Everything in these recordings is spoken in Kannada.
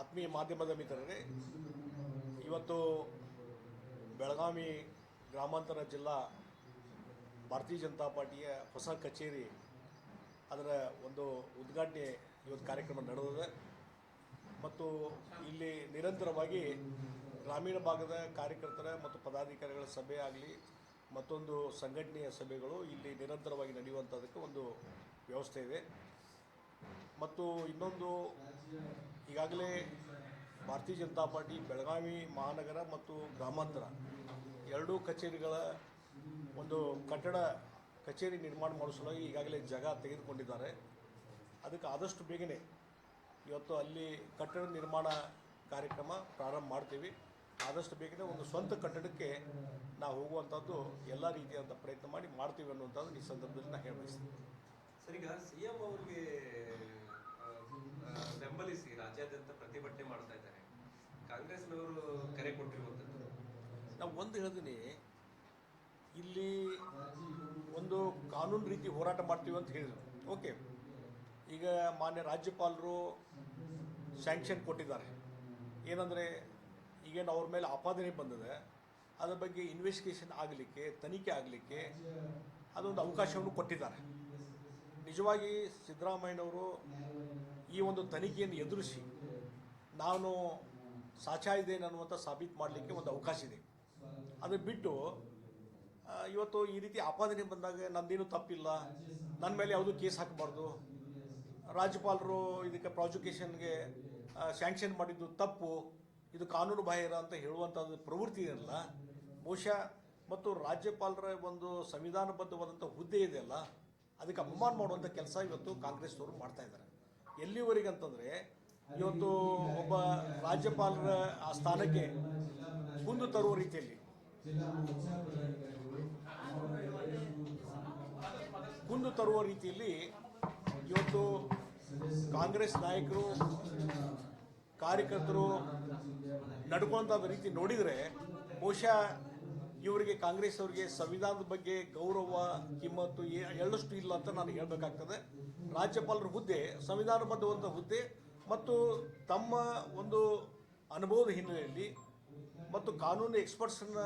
ಆತ್ಮೀಯ ಮಾಧ್ಯಮದ ಮಿತ್ರರೇ, ಇವತ್ತು ಬೆಳಗಾವಿ ಗ್ರಾಮಾಂತರ ಜಿಲ್ಲಾ ಭಾರತೀಯ ಜನತಾ ಪಾರ್ಟಿಯ ಹೊಸ ಕಚೇರಿ ಅದರ ಒಂದು ಉದ್ಘಾಟನೆ ಇವತ್ತು ಕಾರ್ಯಕ್ರಮ ನಡೆದಿದೆ. ಮತ್ತು ಇಲ್ಲಿ ನಿರಂತರವಾಗಿ ಗ್ರಾಮೀಣ ಭಾಗದ ಕಾರ್ಯಕರ್ತರ ಮತ್ತು ಪದಾಧಿಕಾರಿಗಳ ಸಭೆ ಆಗಲಿ, ಮತ್ತೊಂದು ಸಂಘಟನೆಯ ಸಭೆಗಳು ಇಲ್ಲಿ ನಿರಂತರವಾಗಿ ನಡೆಯುವಂಥದ್ದಕ್ಕೆ ಒಂದು ವ್ಯವಸ್ಥೆ ಇದೆ. ಮತ್ತು ಇನ್ನೊಂದು ಈಗಾಗಲೇ ಭಾರತೀಯ ಜನತಾ ಪಾರ್ಟಿ ಬೆಳಗಾವಿ ಮಹಾನಗರ ಮತ್ತು ಗ್ರಾಮಾಂತರ ಎರಡೂ ಕಚೇರಿಗಳ ಒಂದು ಕಟ್ಟಡ ಕಚೇರಿ ನಿರ್ಮಾಣ ಮಾಡೋ ಸಲುವಾಗಿ ಈಗಾಗಲೇ ಜಾಗ ತೆಗೆದುಕೊಂಡಿದ್ದಾರೆ. ಅದಕ್ಕೆ ಆದಷ್ಟು ಬೇಗನೆ ಇವತ್ತು ಅಲ್ಲಿ ಕಟ್ಟಡ ನಿರ್ಮಾಣ ಕಾರ್ಯಕ್ರಮ ಪ್ರಾರಂಭ ಮಾಡ್ತೀವಿ. ಆದಷ್ಟು ಬೇಗನೆ ಒಂದು ಸ್ವಂತ ಕಟ್ಟಡಕ್ಕೆ ನಾವು ಹೋಗುವಂಥದ್ದು ಎಲ್ಲ ರೀತಿಯಾದಂಥ ಪ್ರಯತ್ನ ಮಾಡಿ ಮಾಡ್ತೀವಿ ಅನ್ನುವಂಥದ್ದು ಈ ಸಂದರ್ಭದಲ್ಲಿ ನಾನು ಹೇಳಬಯಸ್ತೀನಿ. ಸರ್ ಈಗ ಸಿಎಂ ಅವ್ರಿಗೆ ಬೆಂಬಲಿಸಿ ರಾಜ್ಯಾದ್ಯಂತ ಪ್ರತಿಭಟನೆ ಮಾಡ್ತಾ ಇದ್ದಾರೆ. ಕಾಂಗ್ರೆಸ್ನವರು ಕರೆ ಕೊಟ್ಟಿರುವಂಥದ್ದು. ನಾವು ಒಂದು ಹೇಳಿದೀನಿ ಇಲ್ಲಿ ಒಂದು ಕಾನೂನು ರೀತಿ ಹೋರಾಟ ಮಾಡ್ತೀವಿ ಅಂತ ಹೇಳಿದರು. ಓಕೆ. ಈಗ ಮಾನ್ಯ ರಾಜ್ಯಪಾಲರು ಸ್ಯಾಂಕ್ಷನ್ ಕೊಟ್ಟಿದ್ದಾರೆ. ಏನಂದರೆ, ಈಗೇನು ಅವ್ರ ಮೇಲೆ ಆಪಾದನೆ ಬಂದಿದೆ. ಅದ್ರ ಬಗ್ಗೆ ಇನ್ವೆಸ್ಟಿಗೇಷನ್ ಆಗಲಿಕ್ಕೆ, ತನಿಖೆ ಆಗಲಿಕ್ಕೆ ಅದೊಂದು ಅವಕಾಶವನ್ನು ಕೊಟ್ಟಿದ್ದಾರೆ. ನಿಜವಾಗಿ ಸಿದ್ದರಾಮಯ್ಯನವರು ಈ ಒಂದು ತನಿಖೆಯನ್ನು ಎದುರಿಸಿ ನಾನು ಸಾಚಾ ಇದ್ದೇನೆ ಅನ್ನುವಂಥ ಸಾಬೀತು ಮಾಡಲಿಕ್ಕೆ ಒಂದು ಅವಕಾಶ ಇದೆ. ಅದನ್ನು ಬಿಟ್ಟು ಇವತ್ತು ಈ ರೀತಿ ಆಪಾದನೆ ಬಂದಾಗ ನಂದೇನು ತಪ್ಪಿಲ್ಲ. ನನ್ನ ಮೇಲೆ ಯಾವುದೂ ಕೇಸ್ ಹಾಕಬಾರ್ದು. ರಾಜ್ಯಪಾಲರು ಇದಕ್ಕೆ ಪ್ರಾಸಿಕ್ಯೂಷನ್ಗೆ ಸ್ಯಾಂಕ್ಷನ್ ಮಾಡಿದ್ದು ತಪ್ಪು. ಇದು ಕಾನೂನು ಬಾಹಿರ ಅಂತ ಹೇಳುವಂಥದ್ದು ಪ್ರವೃತ್ತಿ ಇರಲ್ಲ ಬಹುಶಃ ಮತ್ತು ರಾಜ್ಯಪಾಲರ ಒಂದು ಸಂವಿಧಾನಬದ್ಧವಾದಂಥ ಹುದ್ದೆ ಇದೆಯಲ್ಲ ಅದಕ್ಕೆ ಅಪಮಾನ ಮಾಡುವಂಥ ಕೆಲಸ ಇವತ್ತು ಕಾಂಗ್ರೆಸ್ನವರು ಮಾಡ್ತಾ ಇದ್ದಾರೆ. ಎಲ್ಲಿವರೆಗೆ ಅಂತಂದರೆ, ಇವತ್ತು ಒಬ್ಬ ರಾಜ್ಯಪಾಲರ ಆ ಸ್ಥಾನಕ್ಕೆ ಮುಂದೆ ತರುವ ರೀತಿಯಲ್ಲಿ. ಕುಂದು ತರುವ ರೀತಿಯಲ್ಲಿ ಇವತ್ತು ಕಾಂಗ್ರೆಸ್ ನಾಯಕರು, ಕಾರ್ಯಕರ್ತರು ನಡ್ಕೊಂತ ರೀತಿ ನೋಡಿದರೆ ಬಹುಶಃ ಇವರಿಗೆ ಕಾಂಗ್ರೆಸ್ ಅವರಿಗೆ ಸಂವಿಧಾನದ ಬಗ್ಗೆ ಗೌರವ, ಕಿಮ್ಮತ್ತು ಎಳ್ಳಷ್ಟು ಇಲ್ಲ ಅಂತ ನಾನು ಹೇಳಬೇಕಾಗ್ತದೆ. ರಾಜ್ಯಪಾಲರ ಹುದ್ದೆ ಸಂವಿಧಾನಬದ್ಧವಂಥ ಹುದ್ದೆ ಮತ್ತು ತಮ್ಮ ಒಂದು ಅನುಭವದ ಹಿನ್ನೆಲೆಯಲ್ಲಿ ಮತ್ತು ಕಾನೂನು ಎಕ್ಸ್ಪರ್ಟ್ಸನ್ನ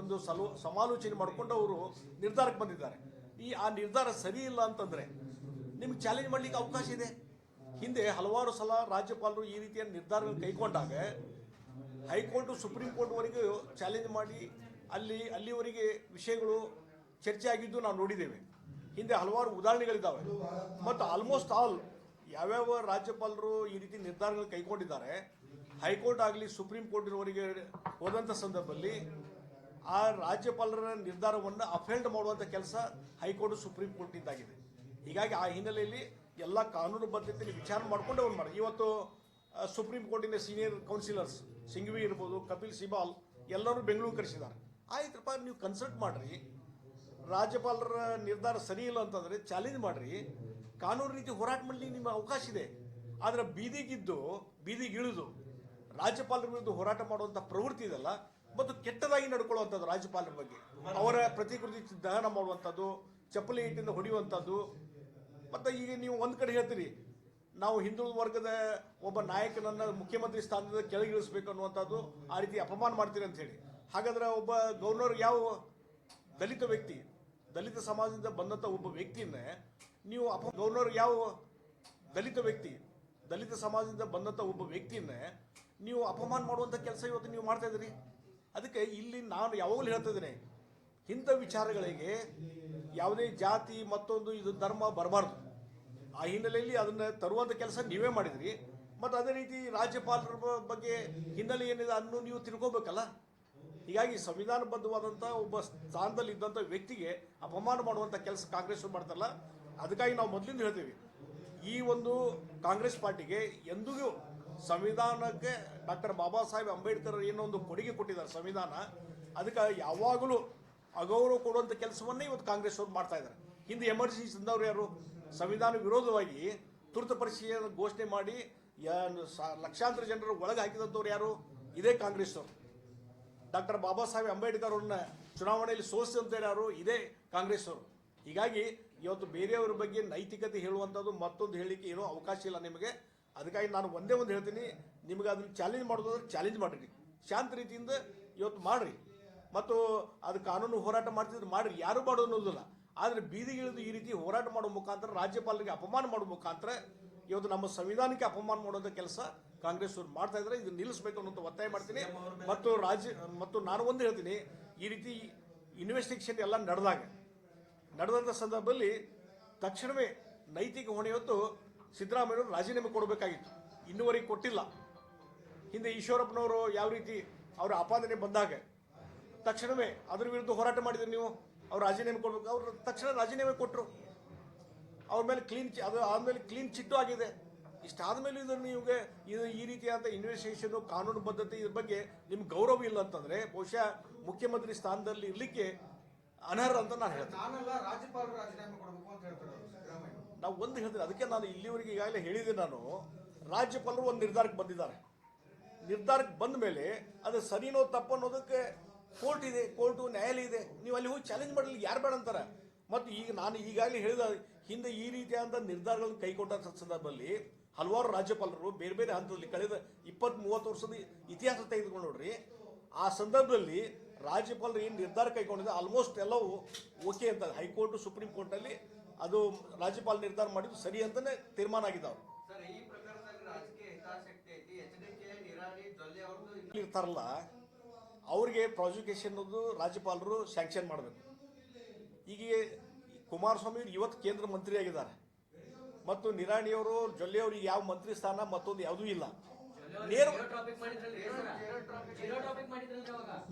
ಒಂದು ಸಲು, ಸಮಾಲೋಚನೆ ಮಾಡಿಕೊಂಡು ಅವರು ನಿರ್ಧಾರಕ್ಕೆ ಬಂದಿದ್ದಾರೆ. ಈ, ಆ ನಿರ್ಧಾರ ಸರಿ ಇಲ್ಲ ಅಂತಂದರೆ ನಿಮ್ಗೆ ಚಾಲೆಂಜ್ ಮಾಡಲಿಕ್ಕೆ ಅವಕಾಶ ಇದೆ. ಹಿಂದೆ ಹಲವಾರು ಸಲ ರಾಜ್ಯಪಾಲರು ಈ ರೀತಿಯ ನಿರ್ಧಾರಗಳನ್ನು ಕೈಗೊಂಡಾಗ ಹೈಕೋರ್ಟು, ಸುಪ್ರೀಂ ಕೋರ್ಟ್ವರೆಗೂ ಚಾಲೆಂಜ್ ಮಾಡಿ ಅಲ್ಲಿ ಅಲ್ಲಿವರೆಗೆ ವಿಷಯಗಳು ಚರ್ಚೆ ಆಗಿದ್ದು ನಾವು ನೋಡಿದ್ದೇವೆ. ಹಿಂದೆ ಹಲವಾರು ಉದಾಹರಣೆಗಳಿದ್ದಾವೆ. ಮತ್ತು ಆಲ್ಮೋಸ್ಟ್ ಆಲ್ ಯಾವ್ಯಾವ ರಾಜ್ಯಪಾಲರು ಈ ರೀತಿ ನಿರ್ಧಾರಗಳು ಕೈಗೊಂಡಿದ್ದಾರೆ, ಹೈಕೋರ್ಟ್ ಆಗಲಿ, ಸುಪ್ರೀಂ ಕೋರ್ಟಿನವರೆಗೆ ಹೋದಂಥ ಸಂದರ್ಭದಲ್ಲಿ ಆ ರಾಜ್ಯಪಾಲರ ನಿರ್ಧಾರವನ್ನು ಅಫೆಲ್ಡ್ ಮಾಡುವಂಥ ಕೆಲಸ ಹೈಕೋರ್ಟ್, ಸುಪ್ರೀಂ ಕೋರ್ಟಿಂದಾಗಿದೆ ಹೀಗಾಗಿ ಆ ಹಿನ್ನೆಲೆಯಲ್ಲಿ ಎಲ್ಲ ಕಾನೂನು ಬದ್ಧತೆಯಲ್ಲಿ ವಿಚಾರ ಮಾಡಿಕೊಂಡು ಅವ್ರು ಮಾಡಿ ಇವತ್ತು ಸುಪ್ರೀಂ ಕೋರ್ಟಿನ ಸೀನಿಯರ್ ಕೌನ್ಸಿಲರ್ಸ್ ಸಿಂಘವಿ ಇರ್ಬೋದು, ಕಪಿಲ್ ಸಿಬಾಲ್ ಎಲ್ಲರೂ ಬೆಂಗಳೂರು ಕರೆಸಿದ್ದಾರೆ. ಆಯ್ತಪ್ಪ, ನೀವು ಕನ್ಸಲ್ಟ್ ಮಾಡ್ರಿ. ರಾಜ್ಯಪಾಲರ ನಿರ್ಧಾರ ಸರಿ ಇಲ್ಲ ಅಂತಂದರೆ ಚಾಲೆಂಜ್ ಮಾಡ್ರಿ. ಕಾನೂನು ರೀತಿ ಹೋರಾಟ ಮಾಡಲಿಕ್ಕೆ ನಿಮ್ಮ ಅವಕಾಶ ಇದೆ. ಆದರೆ ಬೀದಿಗಿದ್ದು, ಬೀದಿಗಿಳಿದು, ರಾಜ್ಯಪಾಲರ ವಿರುದ್ಧ ಹೋರಾಟ ಮಾಡುವಂಥ ಪ್ರವೃತ್ತಿ ಇದೆಲ್ಲ ಮತ್ತು ಕೆಟ್ಟದಾಗಿ ನಡ್ಕೊಳ್ಳುವಂಥದ್ದು ರಾಜ್ಯಪಾಲರ ಬಗ್ಗೆ. ಅವರ ಪ್ರತಿಕೃತಿ ದಹನ ಮಾಡುವಂಥದ್ದು, ಚಪ್ಪಲಿ ಇಟ್ಟಿಂದ ಹೊಡೆಯುವಂಥದ್ದು. ಮತ್ತು ಈಗ ನೀವು ಒಂದು ಕಡೆ ಹೇಳ್ತೀರಿ, ನಾವು ಹಿಂದುಳಿದ ವರ್ಗದ ಒಬ್ಬ ನಾಯಕನನ್ನು ಮುಖ್ಯಮಂತ್ರಿ ಸ್ಥಾನದಿಂದ ಕೆಳಗಿಳಿಸ್ಬೇಕು ಅನ್ನುವಂಥದ್ದು ಆ ರೀತಿ ಅಪಮಾನ ಮಾಡ್ತೀರಿ ಅಂತ ಹೇಳಿ. ಹಾಗಾದ್ರೆ ಒಬ್ಬ ಗವರ್ನರ್ ಯಾವ ದಲಿತ ವ್ಯಕ್ತಿ, ದಲಿತ ಸಮಾಜದಿಂದ ಬಂದಂಥ ಒಬ್ಬ ವ್ಯಕ್ತಿಯನ್ನೇ ನೀವು ಅಪ ಗವರ್ನರ್ ಯಾವ ದಲಿತ ವ್ಯಕ್ತಿ, ದಲಿತ ಸಮಾಜದಿಂದ ಬಂದಂಥ ಒಬ್ಬ ವ್ಯಕ್ತಿಯನ್ನೇ ನೀವು ಅಪಮಾನ ಮಾಡುವಂಥ ಕೆಲಸ ಇವತ್ತು ನೀವು ಮಾಡ್ತಾ ಇದ್ರಿ ಅದಕ್ಕೆ ಇಲ್ಲಿ ನಾನು ಯಾವಾಗಲೂ ಹೇಳ್ತಾ ಇದ್ದೀನಿ, ಇಂಥ ವಿಚಾರಗಳಿಗೆ ಯಾವುದೇ ಜಾತಿ ಮತ್ತೊಂದು ಇದು ಧರ್ಮ ಬರಬಾರ್ದು. ಆ ಹಿನ್ನೆಲೆಯಲ್ಲಿ ಅದನ್ನ ತರುವಂಥ ಕೆಲಸ ನೀವೇ ಮಾಡಿದ್ರಿ. ಮತ್ತು ಅದೇ ರೀತಿ ರಾಜ್ಯಪಾಲರ ಬಗ್ಗೆ ಹಿನ್ನೆಲೆ ಏನಿದೆ ಅದನ್ನು ನೀವು ತಿಳ್ಕೊಬೇಕಲ್ಲ? ಹೀಗಾಗಿ ಸಂವಿಧಾನಬದ್ಧವಾದಂಥ ಒಬ್ಬ ಸ್ಥಾನದಲ್ಲಿ ಇದ್ದಂಥ ವ್ಯಕ್ತಿಗೆ ಅಪಮಾನ ಮಾಡುವಂಥ ಕೆಲಸ ಕಾಂಗ್ರೆಸ್ ಮಾಡ್ತಾರಲ್ಲ, ಅದಕ್ಕಾಗಿ ನಾವು ಮೊದಲಿಂದ ಹೇಳ್ತೀವಿ. ಈ ಒಂದು ಕಾಂಗ್ರೆಸ್ ಪಾರ್ಟಿಗೆ ಎಂದಿಗೂ ಸಂವಿಧಾನಕ್ಕೆ ಡಾಕ್ಟರ್ ಬಾಬಾ ಸಾಹೇಬ್ ಅಂಬೇಡ್ಕರ್ ಏನೋ ಒಂದು ಕೊಡುಗೆ ಕೊಟ್ಟಿದ್ದಾರೆ ಸಂವಿಧಾನ, ಅದಕ್ಕೆ ಯಾವಾಗಲೂ ಅಗೌರವ ಕೊಡುವಂಥ ಕೆಲಸವನ್ನೇ ಇವತ್ತು ಕಾಂಗ್ರೆಸ್ ಅವ್ರು ಮಾಡ್ತಾ ಇದ್ದಾರೆ. ಹಿಂದೆ ಎಮರ್ಜೆನ್ಸಿ ತಂದವರು ಯಾರು? ಸಂವಿಧಾನ ವಿರೋಧವಾಗಿ ತುರ್ತು ಪರಿಸ್ಥಿತಿಯನ್ನು ಘೋಷಣೆ ಮಾಡಿ ಲಕ್ಷಾಂತರ ಜನರು ಒಳಗೆ ಹಾಕಿದಂಥವ್ರು ಯಾರು? ಇದೇ ಕಾಂಗ್ರೆಸ್ ಅವರು ಡಾಕ್ಟರ್ ಬಾಬಾ ಸಾಹೇಬ್ ಅಂಬೇಡ್ಕರ್ ಅವ್ರನ್ನ ಚುನಾವಣೆಯಲ್ಲಿ ಸೋಲಿಸಿದಂಥವ್ರು ಯಾರು? ಇದೇ ಕಾಂಗ್ರೆಸ್ ಅವರು. ಹೀಗಾಗಿ ಇವತ್ತು ಬೇರೆಯವ್ರ ಬಗ್ಗೆ ನೈತಿಕತೆ ಹೇಳುವಂಥದ್ದು ಮತ್ತೊಂದು ಹೇಳಿಕೆ ಏನೋ ಅವಕಾಶ ಇಲ್ಲ ನಿಮಗೆ. ಅದಕ್ಕಾಗಿ ನಾನು ಒಂದೇ ಒಂದು ಹೇಳ್ತೀನಿ, ನಿಮಗೆ ಅದನ್ನು ಚಾಲೆಂಜ್ ಮಾಡೋದಾದ್ರೆ ಚಾಲೆಂಜ್ ಮಾಡಿರಿ. ಶಾಂತ ರೀತಿಯಿಂದ ಇವತ್ತು ಮಾಡ್ರಿ. ಮತ್ತು ಅದು ಕಾನೂನು ಹೋರಾಟ ಮಾಡ್ತಿದ್ರೆ ಮಾಡ್ರಿ. ಯಾರು ಮಾಡೋ ಅನ್ನೋದಿಲ್ಲ. ಆದರೆ ಬೀದಿಗಿಳಿದು ಈ ರೀತಿ ಹೋರಾಟ ಮಾಡೋ ಮುಖಾಂತರ ರಾಜ್ಯಪಾಲರಿಗೆ ಅಪಮಾನ ಮಾಡೋ ಮುಖಾಂತರ ಇವತ್ತು ನಮ್ಮ ಸಂವಿಧಾನಕ್ಕೆ ಅಪಮಾನ ಮಾಡೋದ ಕೆಲಸ ಕಾಂಗ್ರೆಸ್ ಅವರು ಮಾಡ್ತಾ ಇದ್ದಾರೆ ಇದನ್ನ ನಿಲ್ಲಿಸಬೇಕು ಅನ್ನೋದು ಒತ್ತಾಯ ಮಾಡ್ತೀನಿ. ಮತ್ತು ರಾಜ್ಯ ಮತ್ತು ನಾನು ಒಂದು ಹೇಳ್ತೀನಿ ಈ ರೀತಿ ಇನ್ವೆಸ್ಟಿಗೇಷನ್ ಎಲ್ಲ ನಡೆದಾಗ ನಡೆದಂಥ ಸಂದರ್ಭದಲ್ಲಿ ತಕ್ಷಣವೇ ನೈತಿಕ ಹೊಣೆ ಹೊತ್ತು ಸಿದ್ದರಾಮಯ್ಯವರು ರಾಜೀನಾಮೆ ಕೊಡಬೇಕಾಗಿತ್ತು. ಇನ್ನುವರೆಗೆ ಕೊಟ್ಟಿಲ್ಲ. ಹಿಂದೆ ಈಶ್ವರಪ್ಪನವರು ಯಾವ ರೀತಿ ಅವರ ಆಪಾದನೆ ಬಂದಾಗ ತಕ್ಷಣವೇ ಅದರ ವಿರುದ್ಧ ಹೋರಾಟ ಮಾಡಿದ್ರು ನೀವು? ಅವ್ರು ರಾಜೀನಾಮೆ ಕೊಡಬೇಕು. ಅವರು ತಕ್ಷಣ ರಾಜೀನಾಮೆ ಕೊಟ್ಟರು ಅವ್ರ ಮೇಲೆ ಕ್ಲೀನ್ ಅದು ಆದಮೇಲೆ ಕ್ಲೀನ್ ಚಿಟ್ಟು ಆಗಿದೆ. ಇಷ್ಟಾದ್ಮೇಲೆ ಇದನ್ನು ನಿಮಗೆ ಇದು ಈ ರೀತಿಯಾದ ಇನ್ವೆಸ್ಟಿಗೇಷನ್ ಕಾನೂನು ಬದ್ಧತೆ ಇದ್ರ ಬಗ್ಗೆ ನಿಮ್ಗೆ ಗೌರವ ಇಲ್ಲ ಅಂತಂದ್ರೆ ಬಹುಶಃ ಮುಖ್ಯಮಂತ್ರಿ ಸ್ಥಾನದಲ್ಲಿ ಇರಲಿಕ್ಕೆ ಅನರ್ಹ ಅಂತ ನಾನು ಹೇಳ್ತೇನೆ. ನಾವು ಒಂದು ಹೇಳ್ತೀನಿ. ಅದಕ್ಕೆ ನಾನು ಇಲ್ಲಿವರೆಗೆ ಈಗಾಗಲೇ ಹೇಳಿದೆ ನಾನು. ರಾಜ್ಯಪಾಲರು ಒಂದು ನಿರ್ಧಾರಕ್ಕೆ ಬಂದಿದ್ದಾರೆ. ನಿರ್ಧಾರಕ್ಕೆ ಬಂದ ಮೇಲೆ ಅದು ಸರಿನೋ ತಪ್ಪು ಅನ್ನೋದಕ್ಕೆ ಕೋರ್ಟ್ ಇದೆ ಕೋರ್ಟು ನ್ಯಾಯಾಲಯ ಇದೆ. ನೀವು ಅಲ್ಲಿ ಹೋಗಿ ಚಾಲೆಂಜ್ ಮಾಡಲಿ ಯಾರು ಬೇಡ ಅಂತಾರೆ. ಮತ್ತು ಈಗ ನಾನು ಈಗಾಗಲೇ ಹೇಳಿದ ಹಿಂದೆ ಈ ರೀತಿಯಾದ ನಿರ್ಧಾರಗಳನ್ನು ಕೈಗೊಂಡ ಸಂದರ್ಭದಲ್ಲಿ ಹಲವಾರು ರಾಜ್ಯಪಾಲರು ಬೇರೆ ಬೇರೆ ಹಂತದಲ್ಲಿ ಕಳೆದ ಇಪ್ಪತ್ತ್ ಮೂವತ್ತು ವರ್ಷದ ಇತಿಹಾಸ ತೆಗೆದುಕೊಂಡು ನೋಡ್ರಿ ಆ ಸಂದರ್ಭದಲ್ಲಿ ರಾಜ್ಯಪಾಲರು ಏನು ನಿರ್ಧಾರ ಕೈಗೊಂಡಿದೆ ಆಲ್ಮೋಸ್ಟ್ ಎಲ್ಲವೂ ಓಕೆ ಅಂತ ಹೈಕೋರ್ಟ್ ಸುಪ್ರೀಂ ಕೋರ್ಟಲ್ಲಿ ಅದು ರಾಜ್ಯಪಾಲ ನಿರ್ಧಾರ ಮಾಡಿದ್ದು ಸರಿ ಅಂತಾನೆ ತೀರ್ಮಾನ ಆಗಿದ್ದಾವೆ. ಇರ್ತಾರಲ್ಲ ಅವ್ರಿಗೆ ಪ್ರಾಸಿಕ್ಯೂಷನ್ ರಾಜ್ಯಪಾಲರು ಸ್ಯಾಂಕ್ಷನ್ ಮಾಡಬೇಕು. ಈಗ ಕುಮಾರಸ್ವಾಮಿ ಅವರು ಇವತ್ತು ಕೇಂದ್ರ ಮಂತ್ರಿ ಆಗಿದ್ದಾರೆ. ಮತ್ತು ನಿರಾಣಿಯವರು ಜೊಲ್ಲೆಯವರು ಯಾವ ಮಂತ್ರಿ ಸ್ಥಾನ ಮತ್ತೊಂದು ಯಾವುದೂ ಇಲ್ಲ. ನೇರ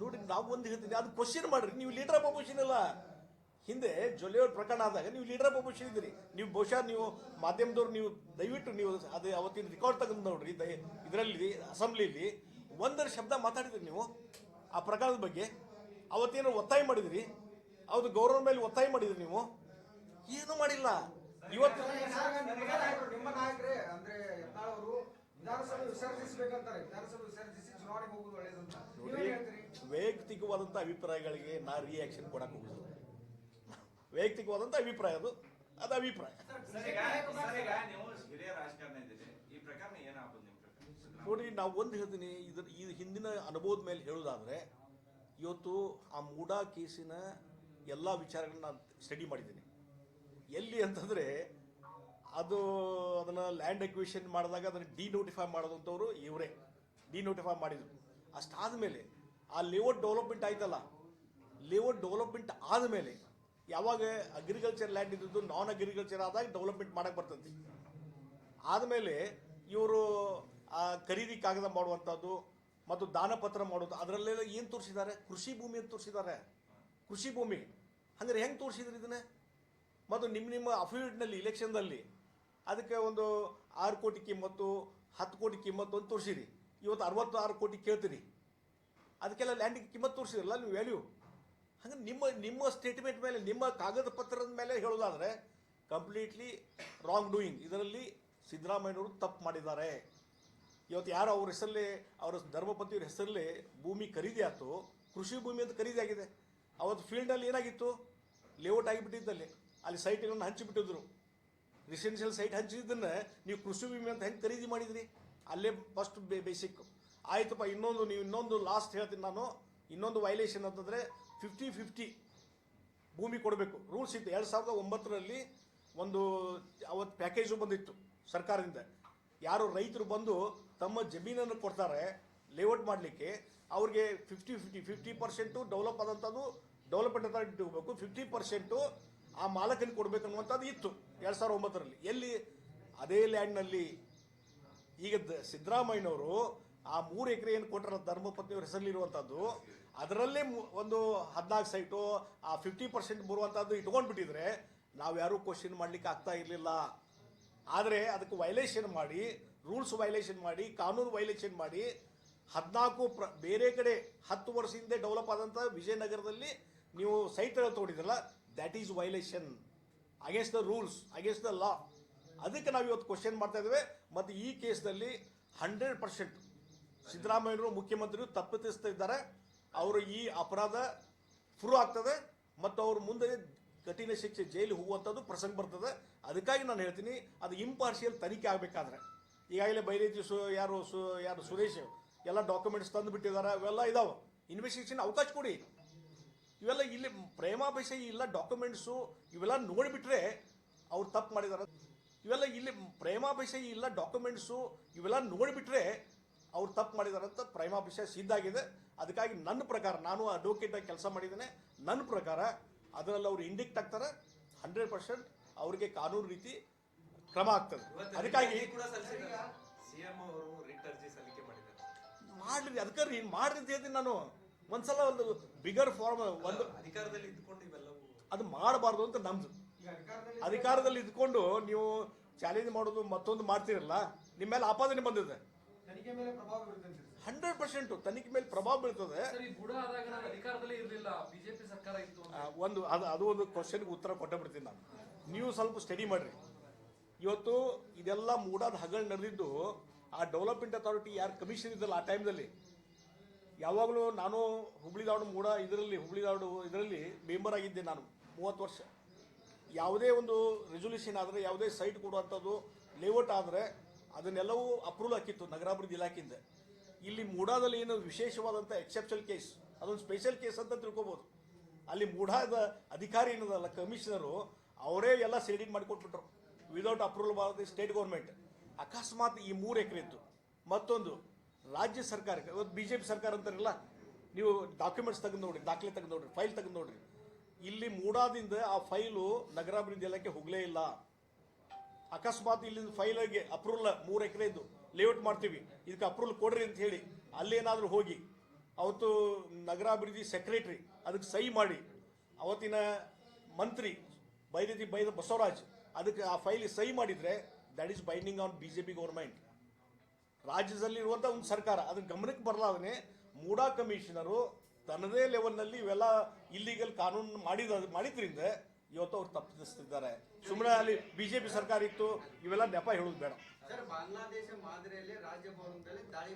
ನೋಡಿ ನಾವು ಒಂದು ಹೇಳ್ತೀನಿ ಅದು ಕ್ವಶನ್ ಮಾಡ್ರಿ. ನೀವು ಲೀಡರ್ ಆಫ್ ಅಪೋಸಿಷನ್ ಅಲ್ಲ. ಹಿಂದೆ ಜೊಲ್ಲೆಯವ್ರ ಪ್ರಕರಣ ಆದಾಗ ನೀವು ಲೀಡರ್ ಆಫ್ ಅಪೋಸಿಷನ್ ಇದ್ದೀರಿ. ನೀವು ಬಹುಶಃ ನೀವು ಮಾಧ್ಯಮದವ್ರು ನೀವು ದಯವಿಟ್ಟು ನೀವು ಅದೇ ಅವತ್ತಿನ ರೆಕಾರ್ಡ್ ತಗೊಂಡು ನೋಡ್ರಿ. ದಯ ಇದರಲ್ಲಿ ಅಸೆಂಬ್ಲಿಲಿ ಒಂದರ ಶಬ್ದ ಮಾತಾಡಿದ್ರಿ ನೀವು ಆ ಪ್ರಕರಣದ ಬಗ್ಗೆ. ಅವತ್ತೇನೋ ಒತ್ತಾಯ ಮಾಡಿದ್ರಿ. ಅವ್ರದ್ದು ಗೌರವ ಮೇಲೆ ಒತ್ತಾಯ ಮಾಡಿದ್ರಿ ನೀವು. ಏನು ಮಾಡಿಲ್ಲ. ಇವತ್ತು ನಿಮ್ಮ ನಾಯಕರೇ ಅಂದ್ರೆ ಯತ್ನಾಳ್ ಅವರು ವಿಧಾನಸಭೆ ವಿಸರ್ಜಿಸಬೇಕಂತಾರೆ ವಿಧಾನಸಭೆ ವಿಸರ್ಜಿಸಿ ಚುನಾವಣೆಗೆ ಹೋಗುದು ಒಳ್ಳೇದಂತ ನೀವೇನ್ ಹೇಳ್ತೀರಿ? ವೈಯಕ್ತಿಕವಾದಂಥ ಅಭಿಪ್ರಾಯಗಳಿಗೆ ನಾ ರಿಯಾಕ್ಷನ್ ಕೊಡಕ್ ಹೋಗುದಿಲ್ಲ. ವೈಯಕ್ತಿಕವಾದಂಥ ಅಭಿಪ್ರಾಯ ಅದು ಅದು ಅಭಿಪ್ರಾಯ. ಸರ್ ಈಗ ಸರ್ ಈಗ ನೀವು ಹಿರಿಯ ರಾಜಕಾರಣ ಇದ್ದೀರಿ. ಈ ಪ್ರಕರಣ ಏನಾಗ್ಬೋದು ನಿಮ್ಮ ಪ್ರಕಾರ ಸಿದ್ದರಾಮಯ್ಯ? ನೋಡಿ ನಾವು ಒಂದು ಹೇಳ್ತೀನಿ ಇದ್ರ ಈ ಹಿಂದಿನ ಅನುಭವದ ಮೇಲೆ ಹೇಳುದಾದ್ರೆ ಇವತ್ತು ಆ ಮೂಡಾ ಕೇಸಿನ ಎಲ್ಲ ವಿಚಾರಗಳನ್ನ ನಾನು ಸ್ಟಡಿ ಮಾಡಿದ್ದೀನಿ. ಎಲ್ಲಿ ಅಂತಂದ್ರೆ ಅದು ಅದನ್ನ ಲ್ಯಾಂಡ್ ಎಕ್ವಿಷನ್ ಮಾಡಿದಾಗ ಅದನ್ನ ಡಿನೋಟಿಫೈ ಮಾಡೋದಂಥವ್ರು ಇವರೇ. ಡಿನೋಟಿಫೈ ಮಾಡಿದ್ರು. ಅಷ್ಟಾದ್ಮೇಲೆ ಆ ಲೇಔಟ್ ಡೆವಲಪ್ಮೆಂಟ್ ಆಯ್ತಲ್ಲ. ಲೇಔಟ್ ಡೆವಲಪ್ಮೆಂಟ್ ಆದ್ಮೇಲೆ ಯಾವಾಗ ಅಗ್ರಿಕಲ್ಚರ್ ಲ್ಯಾಂಡ್ ಇದ್ದದ್ದು ನಾನ್ ಅಗ್ರಿಕಲ್ಚರ್ ಆದಾಗ ಡೆವಲಪ್ಮೆಂಟ್ ಮಾಡಕ್ಕೆ ಬರ್ತದೆ. ಆದಮೇಲೆ ಇವರು ಆ ಖರೀದಿ ಕಾಗದ ಮಾಡುವಂಥದ್ದು ಮತ್ತು ದಾನಪತ್ರ ಮಾಡೋದು ಅದರಲ್ಲೆಲ್ಲ ಏನು ತೋರಿಸಿದ್ದಾರೆ? ಕೃಷಿ ಭೂಮಿ ಅಂತ ತೋರಿಸಿದ್ದಾರೆ. ಕೃಷಿ ಭೂಮಿ. ಹಂಗಾರೆ ಹೆಂಗೆ ತೋರಿಸಿದ್ರಿ ಇದನ್ನ? ಮತ್ತು ನಿಮ್ಮ ನಿಮ್ಮ ಅಫಿಡವಿಟ್ನಲ್ಲಿ ಇಲೆಕ್ಷನ್ದಲ್ಲಿ ಅದಕ್ಕೆ ಒಂದು ಆರು ಕೋಟಿ ಕಿಮ್ಮತ್ತು, ಹತ್ತು ಕೋಟಿ ಕಿಮ್ಮತ್ತು ಅಂತ ತೋರಿಸಿರಿ. ಇವತ್ತು ಅರವತ್ತಾರು ಕೋಟಿ ಕೇಳ್ತೀರಿ. ಅದಕ್ಕೆಲ್ಲ ಲ್ಯಾಂಡಿಗೆ ಕಿಮ್ಮತ್ತು ತೋರಿಸಿದ್ರಲ್ಲ ನೀವು ವ್ಯಾಲ್ಯೂ ಹಂಗೆ ನಿಮ್ಮ ನಿಮ್ಮ ಸ್ಟೇಟ್ಮೆಂಟ್ ಮೇಲೆ, ನಿಮ್ಮ ಕಾಗದ ಪತ್ರದ ಮೇಲೆ ಹೇಳೋದಾದರೆ ಕಂಪ್ಲೀಟ್ಲಿ ರಾಂಗ್ ಡೂಯಿಂಗ್ ಇದರಲ್ಲಿ ಸಿದ್ದರಾಮಯ್ಯನವರು ತಪ್ಪು ಮಾಡಿದ್ದಾರೆ. ಇವತ್ತು ಯಾರು ಅವ್ರ ಹೆಸರಲ್ಲಿ, ಅವರ ಧರ್ಮಪತಿಯವ್ರ ಹೆಸರಲ್ಲಿ ಭೂಮಿ ಖರೀದಿ ಆಯಿತು. ಕೃಷಿ ಭೂಮಿ ಅಂತ ಖರೀದಿ ಆಗಿದೆ. ಅವತ್ತು ಫೀಲ್ಡಲ್ಲಿ ಏನಾಗಿತ್ತು? ಲೇಔಟ್ ಆಗಿಬಿಟ್ಟಿದ್ದಲ್ಲಿ ಅಲ್ಲಿ ಸೈಟ್ಗಳನ್ನು ಹಂಚಿಬಿಟ್ಟಿದ್ರು. ರೆಸಿಡೆನ್ಷಿಯಲ್ ಸೈಟ್ ಹಂಚಿದ್ದನ್ನು ನೀವು ಕೃಷಿ ವಿಮೆ ಅಂತ ಹೆಂಗೆ ಖರೀದಿ ಮಾಡಿದ್ರಿ? ಅಲ್ಲೇ ಫಸ್ಟ್ ಬೇಸಿಕ್ ಆಯ್ತಪ್ಪ, ಇನ್ನೊಂದು ನೀವು ಇನ್ನೊಂದು ಲಾಸ್ಟ್ ಹೇಳ್ತೀನಿ ನಾನು. ಇನ್ನೊಂದು ವೈಲೇಷನ್ ಅಂತಂದರೆ ಫಿಫ್ಟಿ ಫಿಫ್ಟಿ ಭೂಮಿ ಕೊಡಬೇಕು. ರೂಲ್ಸ್ ಇತ್ತು. ಎರಡು ಸಾವಿರದ ಒಂಬತ್ತರಲ್ಲಿ ಒಂದು ಅವತ್ತು ಪ್ಯಾಕೇಜು ಬಂದಿತ್ತು ಸರ್ಕಾರದಿಂದ. ಯಾರು ರೈತರು ಬಂದು ತಮ್ಮ ಜಮೀನನ್ನು ಕೊಡ್ತಾರೆ, ಲೇಔಟ್ ಮಾಡಲಿಕ್ಕೆ, ಅವ್ರಿಗೆ fifty fifty fifty percent develop ಆದಂಥದ್ದು development authority ಹೋಗಬೇಕು ಫಿಫ್ಟಿ ಪರ್ಸೆಂಟು ಆ ಮಾಲಕನಿಗೆ ಕೊಡಬೇಕು ಅನ್ನುವಂಥದ್ದು ಇತ್ತು ಎರಡು ಸಾವಿರದ ಒಂಬತ್ತರಲ್ಲಿ. ಎಲ್ಲಿ? ಅದೇ ಲ್ಯಾಂಡ್ನಲ್ಲಿ. ಈಗ ಸಿದ್ದರಾಮಯ್ಯನವರು ಆ ಮೂರು ಎಕರೆ ಏನು ಕೊಟ್ಟರ ಧರ್ಮಪತ್ನಿಯವ್ರ ಹೆಸರಲ್ಲಿರುವಂಥದ್ದು, ಅದರಲ್ಲೇ ಒಂದು ಹದಿನಾಲ್ಕು ಸೈಟು, ಆ ಫಿಫ್ಟಿ ಪರ್ಸೆಂಟ್ ಬರುವಂಥದ್ದು ಇಟ್ಕೊಂಡ್ಬಿಟ್ಟಿದ್ರೆ ನಾವು ಯಾರೂ ಕ್ವಶನ್ ಮಾಡ್ಲಿಕ್ಕೆ ಆಗ್ತಾ ಇರಲಿಲ್ಲ. ಆದರೆ ಅದಕ್ಕೆ ವೈಲೇಷನ್ ಮಾಡಿ ರೂಲ್ಸ್ ವೈಲೇಷನ್ ಮಾಡಿ, ಕಾನೂನು ವೈಲೇಷನ್ ಮಾಡಿ, ಹದಿನಾಲ್ಕು ಪ್ರ ಬೇರೆ ಕಡೆ ಹತ್ತು ವರ್ಷದಿಂದ ಡೆವಲಪ್ ಆದಂಥ ವಿಜಯನಗರದಲ್ಲಿ ನೀವು site ತಗೊಂಡಿದ್ರಲ್ಲ that is violation against the rules against the law ಅದಕ್ಕೆ ನಾವು ಇವತ್ತು ಕ್ವಶನ್ ಮಾಡ್ತಾ ಇದ್ದೇವೆ. ಮತ್ತು ಈ ಕೇಸ್ನಲ್ಲಿ ಹಂಡ್ರೆಡ್ ಪರ್ಸೆಂಟ್ ಸಿದ್ದರಾಮಯ್ಯರು ಮುಖ್ಯಮಂತ್ರಿಗಳು ತಪ್ಪಿತಿಸ್ತಾ ಇದ್ದಾರೆ ಅವರು ಈ ಅಪರಾಧ ಪ್ರೂವ್ ಆಗ್ತದೆ. ಮತ್ತು ಅವ್ರ ಮುಂದೆ ಕಠಿಣ ಶಿಕ್ಷೆ ಜೈಲು ಹೋಗುವಂಥದ್ದು ಪ್ರಸಂಗ ಬರ್ತದೆ. ಅದಕ್ಕಾಗಿ ನಾನು ಹೇಳ್ತೀನಿ, ಅದು ಇಂಪಾರ್ಷಿಯಲ್ ತನಿಖೆ ಆಗಬೇಕಾದ್ರೆ. ಈಗಾಗಲೇ ಬೈರೇಜಿ ಸು, ಯಾರು ಸು, ಯಾರು ಸುರೇಶ್, ಎಲ್ಲ ಡಾಕ್ಯುಮೆಂಟ್ಸ್ ತಂದು ಬಿಟ್ಟಿದ್ದಾರೆ ಅವೆಲ್ಲ ಇದಾವೆ. ಇನ್ವೆಸ್ಟಿಗೇಷನ್ ಅವಕಾಶ ಕೊಡಿ. ಇವೆಲ್ಲ ಇಲ್ಲಿ ಪ್ರೇಮಾಭಿಷ ಇಲ್ಲ ಡಾಕ್ಯುಮೆಂಟ್ಸು ಇವೆಲ್ಲ ನೋಡಿಬಿಟ್ರೆ ಅವ್ರು ತಪ್ಪು ಮಾಡಿದಾರೆ. ಇವೆಲ್ಲ ಇಲ್ಲಿ ಪ್ರೇಮಾಭಿಷ ಇಲ್ಲ ಡಾಕ್ಯುಮೆಂಟ್ಸು ಇವೆಲ್ಲ ನೋಡಿಬಿಟ್ರೆ ಅವ್ರು ತಪ್ಪು ಮಾಡಿದಾರೆ ಅಂತ ಪ್ರೇಮಾಭಿಷ ಸಿದ್ಧಾಗಿದೆ ಅದಕ್ಕಾಗಿ ನನ್ನ ಪ್ರಕಾರ ನಾನು ಅಡ್ವೊಕೇಟ್ ಆಗಿ ಕೆಲಸ ಮಾಡಿದ್ದೇನೆ. ನನ್ನ ಪ್ರಕಾರ ಅದರಲ್ಲಿ ಅವ್ರು ಇಂಡಿಕ್ಟ್ ಆಗ್ತಾರೆ. ಹಂಡ್ರೆಡ್ ಪರ್ಸೆಂಟ್ ಅವ್ರಿಗೆ ಕಾನೂನು ರೀತಿ ಕ್ರಮ ಆಗ್ತದೆ. ಅದಕ್ಕಾಗಿ ಮಾಡಿದ್ದಾರೆ. ಮಾಡ್ರಿ ಅದಕ್ಕೆ ರೀ ಮಾಡ್ರಿ ಅಂತ ಹೇಳ್ತೀನಿ ನಾನು. ಒಂದ್ಸಲ ಒಂದು ಬಿಗರ್ ಫಾರ್ಮ್ ಒಂದು ಅಧಿಕಾರದಲ್ಲಿ ಇದ್ಕೊಂಡು ಇವೆಲ್ಲವೂ ಅದು ಮಾಡಬಾರ್ದು ಅಂತ ನಮ್ದು. ಅಧಿಕಾರದಲ್ಲಿ ಇದ್ಕೊಂಡು ನೀವು ಚಾಲೆಂಜ್ ಮಾಡೋದು ಮತ್ತೊಂದು ಮಾಡ್ತೀರಲ್ಲ ನಿಮ್ಮ ಮೇಲೆ ಆಪಾದನೆ ಬಂದಿದೆ. ತನಿಖೆ ಮೇಲೆ ಪ್ರಭಾವ ಬೀರುತ್ತೆ ಹಂಡ್ರೆಡ್ ಪರ್ಸೆಂಟ್ ತನಿಖೆ ಮೇಲೆ ಪ್ರಭಾವ ಬೀಳ್ತದೆ. ಸರ್ ಈ ಆದಾಗ ನಾನು ಅಧಿಕಾರದಲ್ಲೇ ಇರಲಿಲ್ಲ ಬಿಜೆಪಿ ಸರ್ಕಾರ ಇತ್ತು ಒಂದು ಅದು ಅದು ಒಂದು ಕ್ವಶನ್ಗೆ ಉತ್ತರ ಕೊಟ್ಟೆ ಬಿಡ್ತೀನಿ ನಾನು. ನೀವು ಸ್ವಲ್ಪ ಸ್ಟಡಿ ಮಾಡ್ರಿ. ಇವತ್ತು ಇದೆಲ್ಲ ಮೂಡಾದ ಹಗಲು ನಡೆದಿದ್ದು ಆ ಡೆವಲಪ್ಮೆಂಟ್ ಅಥಾರಿಟಿ ಯಾರು ಕಮಿಷನ್ ಇದ್ದಲ್ಲ ಆ ಟೈಮ್ದಲ್ಲಿ ಯಾವಾಗಲೂ ನಾನು ಹುಬ್ಳಿ ದಾವಣ ಮೂಡ, ಇದರಲ್ಲಿ, ಹುಬ್ಳಿ ದಾವಣ ಇದರಲ್ಲಿ ಮೆಂಬರ್ ಆಗಿದ್ದೆ ನಾನು ಮೂವತ್ತು ವರ್ಷ. ಯಾವುದೇ ಒಂದು ರೆಸೊಲ್ಯೂಷನ್ ಆದರೆ, ಯಾವುದೇ ಸೈಟ್ ಕೊಡುವಂಥದ್ದು ಲೇಔಟ್ ಆದರೆ ಅದನ್ನೆಲ್ಲವೂ ಅಪ್ರೂವಲ್ ಹಾಕಿತ್ತು ನಗರಾಭಿವೃದ್ಧಿ ಇಲಾಖೆಯಿಂದ. ಇಲ್ಲಿ ಮೂಡಾದಲ್ಲಿ ಏನು ವಿಶೇಷವಾದಂಥ ಎಕ್ಸೆಪ್ಷನಲ್ ಕೇಸ್ ಅದೊಂದು ಸ್ಪೆಷಲ್ ಕೇಸ್ ಅಂತ ತಿಳ್ಕೊಬೋದು. ಅಲ್ಲಿ ಮೂಡಾದ ಅಧಿಕಾರಿ ಏನದಲ್ಲ ಕಮಿಷನರು ಅವರೇ ಎಲ್ಲ ಸೀಡಿಂಗ್ ಮಾಡಿಕೊಟ್ಬಿಟ್ರು. ವಿದೌಟ್ ಅಪ್ರೂವಲ್ ಬಾರದ ಸ್ಟೇಟ್ ಗೌರ್ಮೆಂಟ್ ಅಕಸ್ಮಾತ್ ಈ ಮೂರು ಎಕರೆ ಇತ್ತು. ಮತ್ತೊಂದು ರಾಜ್ಯ ಸರ್ಕಾರಕ್ಕೆ ಇವತ್ತು ಬಿ ಜೆ ಪಿ ಸರ್ಕಾರ ಅಂತಾರಲ್ಲ, ನೀವು ಡಾಕ್ಯುಮೆಂಟ್ಸ್ ತೆಗೆದು ನೋಡ್ರಿ, ದಾಖಲೆ ತೆಗೆದು ನೋಡಿರಿ ಫೈಲ್ ತೆಗೆದು ನೋಡಿರಿ. ಇಲ್ಲಿ ಮೂಡಾದಿಂದ ಆ ಫೈಲು ನಗರಾಭಿವೃದ್ಧಿ ಇಲಾಖೆ ಹೋಗಲೇ ಇಲ್ಲ. ಅಕಸ್ಮಾತ್ ಇಲ್ಲಿಂದ ಫೈಲಿಗೆ ಅಪ್ರೂವಲ್ ಮೂರು ಎಕರೆ ಇದ್ದು ಲೇಔಟ್ ಮಾಡ್ತೀವಿ. ಇದಕ್ಕೆ ಅಪ್ರೂವಲ್ ಕೊಡ್ರಿ ಅಂತ ಹೇಳಿ, ಅಲ್ಲೇನಾದರೂ ಹೋಗಿ, ಅವತ್ತು ನಗರಾಭಿವೃದ್ಧಿ ಸೆಕ್ರೆಟ್ರಿ ಅದಕ್ಕೆ ಸಹಿ ಮಾಡಿ, ಅವತ್ತಿನ ಮಂತ್ರಿ ಬೈರತಿ ಬೈದ ಬಸವರಾಜ್ ಅದಕ್ಕೆ ಆ ಫೈಲಿಗೆ ಸಹಿ ಮಾಡಿದರೆ that is binding on B J P government ರಾಜ್ಯದಲ್ಲಿರುವಂಥ ಒಂದು ಸರ್ಕಾರ ಅದನ್ನ ಗಮನಕ್ಕೆ ಬರಲಾದನೆ ಮೂಡಾ ಕಮಿಷನರು ತನ್ನದೇ ಲೆವೆಲ್ನಲ್ಲಿ ಇವೆಲ್ಲ ಇಲ್ಲಿಗಲ್ ಕಾನೂನು ಮಾಡಿದ ಮಾಡಿದ್ರಿಂದ ಇವತ್ತು ಅವ್ರು ತಪ್ಪಿಸ್ತಿದ್ದಾರೆ. ಸುಮ್ಮನೆ ಅಲ್ಲಿ ಬಿಜೆಪಿ ಸರ್ಕಾರ ಇತ್ತು ಇವೆಲ್ಲ ನೆಪ ಹೇಳೋದು ಬೇಡ. ಸರ್ ಬಾಂಗ್ಲಾದೇಶ ಮಾದರಿಯಲ್ಲಿ ರಾಜ್ಯ ಭವನದಲ್ಲಿ ದಾಳಿ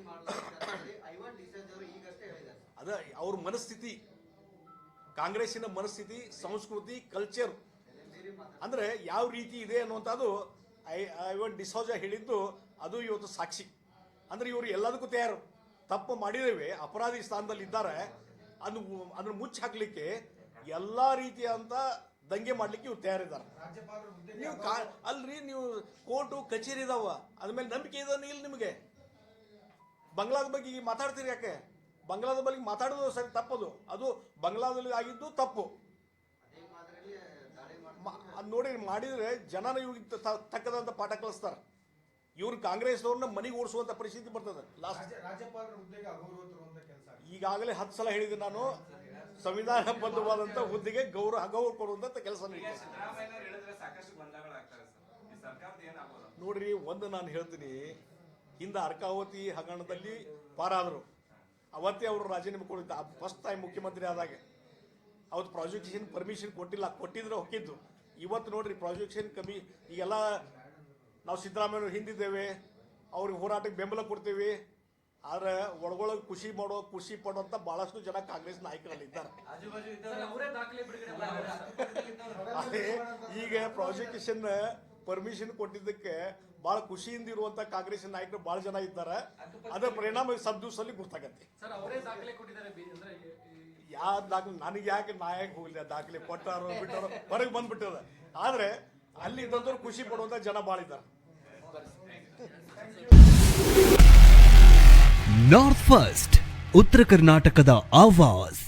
ಅದ ಅವ್ರ ಮನಸ್ಥಿತಿ ಕಾಂಗ್ರೆಸ್ಸಿನ ಮನಸ್ಥಿತಿ ಸಂಸ್ಕೃತಿ ಕಲ್ಚರ್ ಅಂದ್ರೆ ಯಾವ ರೀತಿ ಇದೆ ಅನ್ನುವಂಥದ್ದು ಐ ವಾಂಟ್ ಡಿಸೋಜ ಹೇಳಿದ್ದು ಅದು ಇವತ್ತು ಸಾಕ್ಷಿ. ಅಂದ್ರೆ ಇವರು ಎಲ್ಲದಕ್ಕೂ ತಯಾರು. ತಪ್ಪು ಮಾಡಿದ್ದೇವೆ ಅಪರಾಧಿ ಸ್ಥಾನದಲ್ಲಿ ಇದ್ದಾರೆ ಅದು ಅದನ್ನು ಮುಚ್ಚಿ ಹಾಕ್ಲಿಕ್ಕೆ ಎಲ್ಲಾ ರೀತಿಯಂತ ದಂಗೆ ಮಾಡ್ಲಿಕ್ಕೆ ಇವ್ರು ತಯಾರಿದ್ದಾರೆ. ನೀವು ಕಾ ಅಲ್ರಿ ನೀವು ಕೋರ್ಟು ಕಚೇರಿ ಇದಾವ ಅದ್ಮೇಲೆ ನಂಬಿಕೆ ಇದನ್ನ ಇಲ್ಲ ನಿಮಗೆ? ಬಂಗ್ಲಾದ ಬಗ್ಗೆ ಈಗ ಮಾತಾಡ್ತೀರಿ ಯಾಕೆ? ಬಂಗ್ಲಾದ ಬಗ್ಗೆ ಮಾತಾಡೋದು ಸರಿ ತಪ್ಪದು. ಅದು ಬಂಗ್ಲಾದಲ್ಲಿ ಆಗಿದ್ದು ತಪ್ಪು. ಅದೇ ನೋಡಿ ಮಾಡಿದ್ರೆ ಜನನ ಇವ್ರಿಗೆ ತ- ತಕ್ಕದಂತ ಪಾಠ ಕಲಿಸ್ತಾರೆ. ಇವ್ರು ಕಾಂಗ್ರೆಸ್ನವ್ರನ್ನ ಮನೆಗೆ ಓಡಿಸುವಂತ ಪರಿಸ್ಥಿತಿ ಬರ್ತದೆ. ಲಾಸ್ಟ್ ರಾಜ್ಯಪಾಲರ ಹುದ್ದೆಗೆ ಅಗೌರವ ತರುವಂತ ಕೆಲಸ ಈಗಾಗಲೇ ಹತ್ತು ಸಲ ಹೇಳಿದೆ ನಾನು. ಸಂವಿಧಾನ ಬದ್ಧವಾದಂತ ಹುದ್ದೆಗೆ ಗೌರವ ಅಗೌರವ ಕೊಡುವಂತ ಕೆಲಸ ನೋಡ್ರಿ ಒಂದು ನಾನು ಹೇಳ್ತೀನಿ. ಹಿಂದೆ ಅರ್ಕಾವತಿ ಹಗರಣದಲ್ಲಿ ಪಾರಾದರು. ಅವತ್ತೇ ಅವರು ರಾಜೀನಾಮೆ ಕೊಡಿದ್ದ. ಫಸ್ಟ್ ಟೈಮ್ ಮುಖ್ಯಮಂತ್ರಿ ಆದಾಗ. ಅವತ್ತು ಪ್ರಾಜೆಕ್ಟೇಷನ್ ಪರ್ಮಿಷನ್ ಕೊಟ್ಟಿಲ್ಲ. ಕೊಟ್ಟಿದ್ರೆ ಹೊಕ್ಕಿದ್ದು ಇವತ್ತು ನೋಡ್ರಿ ಪ್ರಾಜೆಕ್ಷನ್ ಕಮಿ ಈಗೆಲ್ಲ ನಾವು ಸಿದ್ದರಾಮಯ್ಯ ಹಿಂದಿದ್ದೇವೆ ಅವ್ರಿಗೆ ಹೋರಾಟಕ್ಕೆ ಬೆಂಬಲ ಕೊಡ್ತೀವಿ. ಆದ್ರೆ ಒಳಗೊಳಗೆ ಖುಷಿ ಮಾಡೋ ಖುಷಿ ಪಡೋಂಥ ಬಹಳಷ್ಟು ಜನ ಕಾಂಗ್ರೆಸ್ ನಾಯಕರಲ್ಲಿ ಇದ್ದಾರೆ. ಅದೇ ಈಗ ಪ್ರಾಸಿಕ್ಯೂಷನ್ ಪರ್ಮಿಷನ್ ಕೊಟ್ಟಿದ್ದಕ್ಕೆ ಬಹಳ ಖುಷಿಯಿಂದ ಇರುವಂತ ಕಾಂಗ್ರೆಸ್ ನಾಯಕರು ಬಹಳ ಜನ ಇದ್ದಾರೆ. ಅದರ ಪರಿಣಾಮ ಸಬ್ ದಿವಸಲ್ಲಿ ಗೊತ್ತಾಗತ್ತೆ ಅವರೇ ದಾಖಲೆ ನನಗೆ ಯಾಕೆ ನಾಯಕ ಹೋಗಿಲ್ಲ ದಾಖಲೆ ಕೊಟ್ಟಾರೋ ಬಿಟ್ಟಾರೋ ಹೊರಗೆ ಬಂದ್ಬಿಟ್ಟದ. ಆದ್ರೆ ಅಲ್ಲಿ ಇದ್ದಂಥವ್ರು ಖುಷಿ ಪಡುವಂತ ಜನ ಭಾಳ ಇದ್ದಾರೆ ನಾರ್ತ್ ಫಸ್ಟ್ ಉತ್ತರ ಕರ್ನಾಟಕದ ಆವಾಸ್